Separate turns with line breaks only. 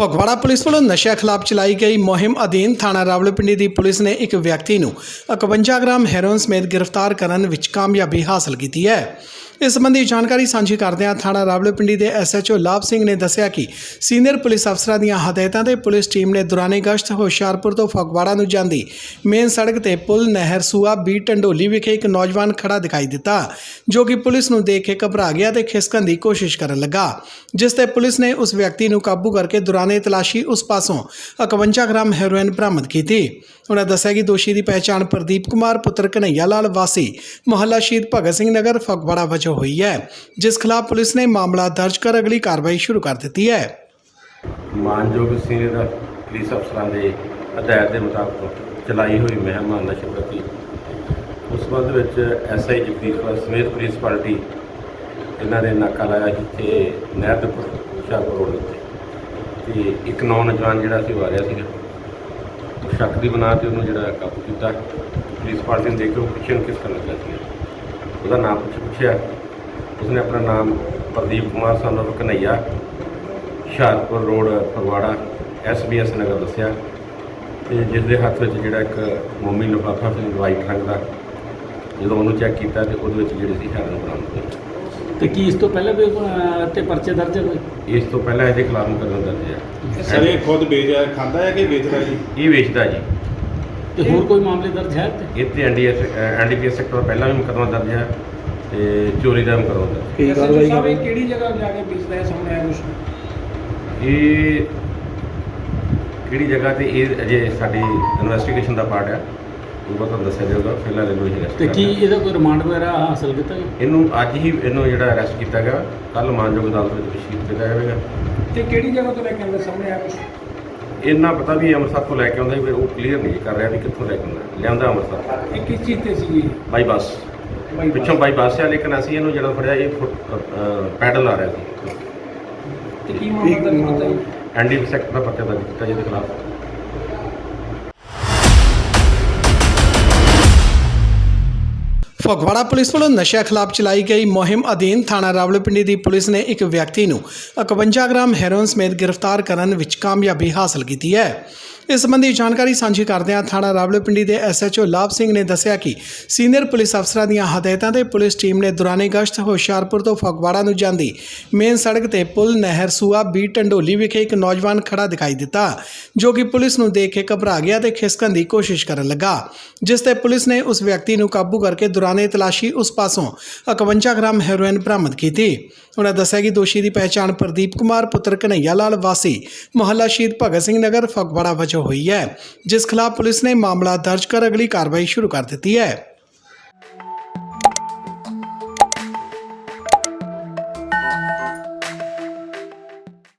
Phagwara police ਵੱਲੋਂ ਨਸ਼ਿਆਂ ਖਿਲਾਫ ਚਲਾਈ ਗਈ ਮੁਹਿੰਮ ਅਧੀਨ ਥਾਣਾ ਰਾਵਲਪਿੰਡੀ ਦੀ ਪੁਲਿਸ ਨੇ ਇੱਕ ਵਿਅਕਤੀ ਨੂੰ 51 ਗ੍ਰਾਮ ਹੈਰੋਇਨ ਸਮੇਤ ਗ੍ਰਿਫਤਾਰ ਕਰਨ ਵਿੱਚ ਕਾਮਯਾਬੀ ਹਾਸਲ ਕੀਤੀ ਹੈ। ਇਸ ਸੰਬੰਧੀ ਜਾਣਕਾਰੀ ਸਾਂਝੀ ਕਰਦਿਆਂ ਥਾਣਾ ਰਾਵਲਪਿੰਡੀ ਦੇ ਐਸਐਚਓ ਲਾਭ ਸਿੰਘ ਨੇ ਦੱਸਿਆ ਕਿ ਸੀਨੀਅਰ ਪੁਲਿਸ ਅਫਸਰਾਂ ਦੀਆਂ ਹਦਾਇਤਾਂ ਤੇ ਪੁਲਿਸ ਟੀਮ ਨੇ ਦੌਰਾਨੇ ਗਸ਼ਤ ਹੁਸ਼ਿਆਰਪੁਰ ਤੋਂ ਫਗਵਾੜਾ ਨੂੰ ਜਾਂਦੀ ਮੇਨ ਸੜਕ ਤੇ ਪੁਲ ਨਹਿਰ ਸੂਆ ਬੀ ਟੰਡੋਲੀ ਵਿਖੇ ਇੱਕ ਨੌਜਵਾਨ ਖੜਾ ਦਿਖਾਈ ਦਿੱਤਾ, ਜੋ ਕਿ ਪੁਲਿਸ ਨੂੰ ਦੇਖ ਕੇ ਘਬਰਾ ਗਿਆ ਤੇ ਖਿਸਕਣ ਦੀ ਕੋਸ਼ਿਸ਼ ਕਰਨ ਲੱਗਾ। ਜਿਸ ਤੇ ਪੁਲਿਸ ਨੇ ਉਸ ਵਿਅਕਤੀ ਨੂੰ ਕਾਬੂ ਕਰਕੇ ਦੌਰਾਨੇ ਤਲਾਸ਼ੀ ਉਸ ਪਾਸੋਂ। 51 ਗ੍ਰਾਮ ਹੈਰੋਇਨ ਬਰਾਮਦ ਕੀਤੀ। ਉਹਨਾਂ ਦੱਸਿਆ ਕਿ ਦੋਸ਼ੀ ਦੀ ਪਹਿਚਾਣ ਪ੍ਰਦੀਪ ਕੁਮਾਰ, ਪੁੱਤਰ ਕਨਈਆ ਲਾਲ ਵਾਸੀ, ਮੁਹੱਲਾ ਸ਼ਹੀਦ ਭਗਤ ਸਿੰਘ ਨਗਰ, ਫਗਵਾੜਾ ਵਜੋਂ ਹੋਈ ਹੈ, ਜਿਸ ਖਿਲਾਫ ਪੁਲਿਸ ਨੇ ਮਾਮਲਾ ਦਰਜ ਕਰ ਅਗਲੀ ਕਾਰਵਾਈ ਸ਼ੁਰੂ ਕਰ ਦਿੱਤੀ ਹੈ।
ਮਾਨਯੋਗ ਸੀਨੀਅਰ ਪੁਲਿਸ ਅਫਸਰਾਂ ਦੇ ਹਦਾਇਤ ਦੇ ਮੁਤਾਬਕ ਚਲਾਈ ਹੋਈ ਮੁਹਿੰਮ ਨਸ਼ੇ ਪ੍ਰਤੀ ਉਸ ਸੰਬੰਧ ਵਿੱਚ ਐਸਆਈ ਜਗਦੀਸ਼ ਕੌਰ ਸਮੇਤ ਪੁਲਿਸ ਪਾਰਟੀ ਇਹਨਾਂ ਨੇ ਨਾਕਾ ਲਾਇਆ ਜਿੱਥੇ ਨਹਿਰ ਦੇ ਉੱਪਰ ਹੁਸ਼ਿਆਰਪੁਰ ਰੋਡ ਉੱਤੇ। ਤੇ ਇੱਕ ਨੌਜਵਾਨ ਜਿਹੜਾ ਸੀ ਉਹ ਸੀਗਾ। ਉਹ ਸ਼ੱਕ ਦੀ ਬਣਾ ਤੇ ਉਹਨੂੰ ਜਿਹੜਾ ਕਾਬੂ ਕੀਤਾ। ਪੁਲਿਸ ਪਾਰਟੀ ਨੇ ਦੇਖ ਕੇ ਉਹ ਪਿੱਛੇ ਨੂੰ ਕਿਸ ਕਰਨ ਲੱਗਾ ਸੀ ਉਹਦਾ ਨਾਮ ਪੁੱਛ ਪੁੱਛਿਆ। ਉਸਨੇ ਆਪਣਾ ਨਾਮ ਪ੍ਰਦੀਪ ਕੁਮਾਰ ਸਾਨੂੰ ਕਨਈਆ ਹੁਸ਼ਿਆਰਪੁਰ ਰੋਡ, ਫਗਵਾੜਾ ਐਸਬੀਐਸ ਨਗਰ ਦੱਸਿਆ। ਤੇ ਜਿਸ ਦੇ ਹੱਥ ਵਿੱਚ ਜਿਹੜਾ ਇੱਕ ਮੋਮੀ ਲਿਫਾਫਾ ਸੀ ਵਾਈਟ ਰੰਗ ਦਾ, ਜਦੋਂ ਉਹਨੂੰ ਚੈੱਕ ਕੀਤਾ ਤੇ ਉਹਦੇ ਵਿੱਚ ਜਿਹੜੇ ਸੀ ਹੈਰਨ ਬਰਾਮਦ ਹੋਈ।
ਤੇ ਕੀ ਇਸ ਤੋਂ ਪਹਿਲਾਂ ਵੀ ਅਹ, ਤੇ ਪਰਚੇ ਦਰਜ ਹੋਏ
ਇਸ ਤੋਂ ਪਹਿਲਾਂ ਇਹਦੇ ਖਿਲਾਫ ਮੁਕੱਦਮਾ ਦਰਜ ਹੈ
ਸਰ ਇਹ ਖੁਦ ਵੇਚ ਖਾਂਦਾ ਹੈ ਕਿ ਵੇਚਦਾ ਜੀ?
ਇਹ ਵੇਚਦਾ ਜੀ।
ਤੇ ਹੋਰ ਕੋਈ ਮਾਮਲੇ ਦਰਜ ਹੈ ਤੇ
ਇਹ ਤੇ ਐਨਡੀਐਸ ਐਨਡੀਪੀਐਸ ਸੈਕਟਰ ਪਹਿਲਾਂ ਵੀ ਮੁਕੱਦਮਾ ਦਰਜ ਹੈ ਤੇ ਚੋਰੀ ਦਾ ਮੁਕੱਦਮਾ ਦਰਜ ਹੈ।
ਕੀ ਕਾਰਵਾਈ
ਇਹ ਕਿਹੜੀ ਜਗ੍ਹਾ ਜਾ ਕੇ ਵੇਚਦਾ ਹੈ ਸਾਹਮਣੇ ਆਇਆ ਕੁਛ?
ਇਹ ਕਿਹੜੀ ਜਗ੍ਹਾ ਤੇ ਇਹ ਅਜੇ ਸਾਡੀ ਇਨਵੈਸਟੀਗੇਸ਼ਨ ਦਾ ਪਾਰਟ ਹੈ ਉਹ ਤੁਹਾਨੂੰ ਦੱਸਿਆ ਜਾਊਗਾ ਫਿਲਹਾਲ ਇਹਨੂੰ ਹੀ arrest
ਤੇ ਕੀ
ਕਰਨਾ।
ਇਹਦਾ ਕੋਈ ਰਿਮਾਂਡ ਵਗੈਰਾ ਹਾਸਲ ਕੀਤਾ ਗਿਆ?
ਇਹਨੂੰ ਅੱਜ ਹੀ ਇਹਨੂੰ ਜਿਹੜਾ ਅਰੈਸਟ ਕੀਤਾ ਗਿਆ ਕੱਲ ਮਾਨਯੋਗ ਅਦਾਲਤ ਵਿੱਚ ਪੇਸ਼ ਕੀਤਾ ਜਾਵੇਗਾ।
ਤੇ ਕਿਹੜੀ ਜਗ੍ਹਾ ਤੋਂ ਲੈ ਕੇ ਆਉਂਦਾ ਸਾਹਮਣੇ ਆਇਆ ਕੁਛ?
ਇੰਨਾ ਪਤਾ ਵੀ ਅੰਮ੍ਰਿਤਸਰ ਤੋਂ ਲੈ ਕੇ ਆਉਂਦਾ ਸੀ, ਫਿਰ ਉਹ ਕਲੀਅਰ ਨਹੀਂ ਕਰ ਰਿਹਾ ਵੀ ਕਿੱਥੋਂ ਲੈ ਕੇ ਆਉਂਦਾ। ਲਿਆਂਦਾ ਅੰਮ੍ਰਿਤਸਰ।
ਇਹ ਕਿਸ ਚੀਜ਼ ਤੇ ਸੀ
ਬਾਈ ਬੱਸ
ਬਾਈ
ਪਿੱਛੋਂ ਬਾਈ ਬੱਸ ਆ ਲੇਕਿਨ ਅਸੀਂ ਇਹਨੂੰ ਜਿਹੜਾ ਫੜਿਆ ਇਹ ਫੁੱਟ- ਅ, ਪੈਡਲ ਆ ਰਿਹਾ ਸੀ।
ਤੇ ਕੀ ਮਾਮਲਾ ਦਰਜ ਕੀਤਾ ਜੀ?
ਐਨਡੀਪੀ ਸੈਕਟਰ ਦਾ ਪਰਚਾ ਦਰਜ ਕੀਤਾ ਜਿਹਦੇ ਖਿਲਾਫ।
ਫਗਵਾੜਾ ਪੁਲਿਸ ਵੱਲੋਂ ਨਸ਼ਿਆਂ ਖਿਲਾਫ ਚਲਾਈ ਗਈ ਮੁਹਿੰਮ ਅਧੀਨ ਥਾਣਾ ਰਾਵਲਪਿੰਡੀ ਦੀ ਪੁਲਿਸ ਨੇ ਇੱਕ ਵਿਅਕਤੀ ਨੂੰ 51 ਗ੍ਰਾਮ ਹੈਰੋਇਨ ਸਮੇਤ ਗ੍ਰਿਫਤਾਰ ਕਰਨ ਵਿੱਚ ਕਾਮਯਾਬੀ ਹਾਸਲ ਕੀਤੀ ਹੈ। ਇਸ ਸੰਬੰਧੀ ਜਾਣਕਾਰੀ ਸਾਂਝੀ ਕਰਦਿਆਂ ਥਾਣਾ ਰਾਵਲਪਿੰਡੀ ਦੇ ਐਸਐਚਓ ਲਾਭ ਸਿੰਘ ਨੇ ਦੱਸਿਆ ਕਿ ਸੀਨੀਅਰ ਪੁਲਿਸ ਅਫਸਰਾਂ ਦੀਆਂ ਹਦਾਇਤਾਂ ਤੇ ਪੁਲਿਸ ਟੀਮ ਨੇ ਦੌਰਾਨੇ ਗਸ਼ਤ ਹੁਸ਼ਿਆਰਪੁਰ ਤੋਂ ਫਗਵਾੜਾ ਨੂੰ ਜਾਂਦੀ ਮੇਨ ਸੜਕ ਤੇ ਪੁਲ ਨਹਿਰ ਸੂਆ ਬੀ ਟੰਡੋਲੀ ਵਿਖੇ ਇੱਕ ਨੌਜਵਾਨ ਖੜਾ ਦਿਖਾਈ ਦਿੱਤਾ, ਜੋ ਕਿ ਪੁਲਿਸ ਨੂੰ ਦੇਖ ਕੇ ਘਬਰਾ ਗਿਆ ਤੇ ਖਿਸਕਣ ਦੀ ਕੋਸ਼ਿਸ਼ ਕਰਨ ਲੱਗਾ, ਜਿਸ ਤੇ ਪੁਲਿਸ ਨੇ ਉਸ ਵਿਅਕਤੀ ਨੂੰ ਕਾਬੂ ਕਰਕੇ ਦੌਰਾਨੇ ਤਲਾਸ਼ੀ ਉਸ ਪਾਸੋਂ 51 ਗ੍ਰਾਮ ਹੈਰੋਇਨ ਬਰਾਮਦ ਕੀਤੀ। ਉਹਨਾਂ ਦੱਸਿਆ ਕਿ ਦੋਸ਼ੀ ਦੀ ਪਹਿਚਾਣ ਪ੍ਰਦੀਪ ਕੁਮਾਰ, ਪੁੱਤਰ ਕਨਈਆ ਲਾਲ ਵਾਸੀ, ਮੁਹੱਲਾ ਸ਼ਹੀਦ ਭਗਤ ਸਿੰਘ ਨਗਰ, ਫਗਵਾੜਾ ਵਜੋਂ ਹੋਈ ਹੈ, ਜਿਸ ਖਿਲਾਫ ਪੁਲਿਸ ਨੇ ਮਾਮਲਾ ਦਰਜ ਕਰ ਅਗਲੀ ਕਾਰਵਾਈ ਸ਼ੁਰੂ ਕਰ ਦਿੱਤੀ ਹੈ।